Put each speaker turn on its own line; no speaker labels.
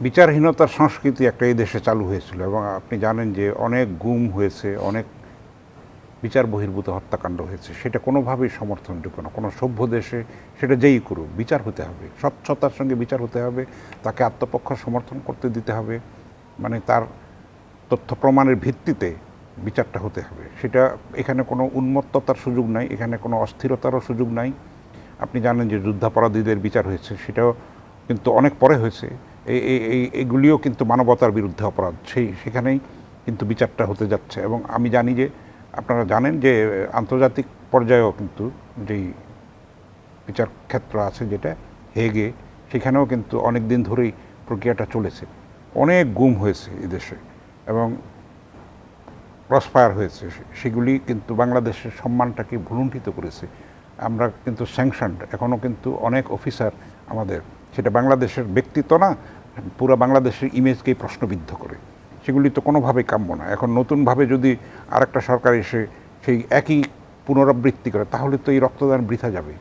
বিচারহীনতার সংস্কৃতি একটা এই দেশে চালু হয়েছিল এবং আপনি জানেন যে অনেক গুম হয়েছে, অনেক বিচার বহির্ভূত হত্যাকাণ্ড হয়েছে। সেটা কোনোভাবেই সমর্থনযোগ্য না। কোনো সভ্য দেশে সেটা যেই করুক, বিচার হতে হবে। স্বচ্ছতার সঙ্গে বিচার হতে হবে, তাকে আত্মপক্ষ সমর্থন করতে দিতে হবে মানে তার তথ্য প্রমাণের ভিত্তিতে বিচারটা হতে হবে। সেটা এখানে কোনো উন্মত্ততার সুযোগ নাই, এখানে কোনো অস্থিরতারও সুযোগ নাই। আপনি জানেন যে যুদ্ধাপরাধীদের বিচার হয়েছে, সেটাও কিন্তু অনেক পরে হয়েছে। এগুলিও কিন্তু মানবতার বিরুদ্ধে অপরাধ। সেই, সেখানেই কিন্তু বিচারটা হতে যাচ্ছে। এবং আমি জানি যে, আপনারা জানেন যে, আন্তর্জাতিক পর্যায়েও কিন্তু যেই বিচার ক্ষেত্র আছে যেটা, হেগে, সেখানেও কিন্তু অনেক দিন ধরেই প্রক্রিয়াটা চলেছে। অনেক গুম হয়েছে এদেশে এবং ক্রসফায়ার হয়েছে। সেগুলি কিন্তু বাংলাদেশের সম্মানটাকে ভুলুণ্ঠিত করেছে। আমরা কিন্তু স্যাংশনড, এখনও কিন্তু অনেক অফিসার আমাদের সেটা বাংলাদেশের ব্যক্তিত্ব না, পুরো বাংলাদেশের ইমেজকেই প্রশ্নবিদ্ধ করে। সেগুলি তো কোনোভাবেই কাম্য না। এখন নতুনভাবে যদি আরেকটা সরকার এসে সেই একই পুনরাবৃত্তি করে, তাহলে তো এই রক্তদান বৃথা যাবে।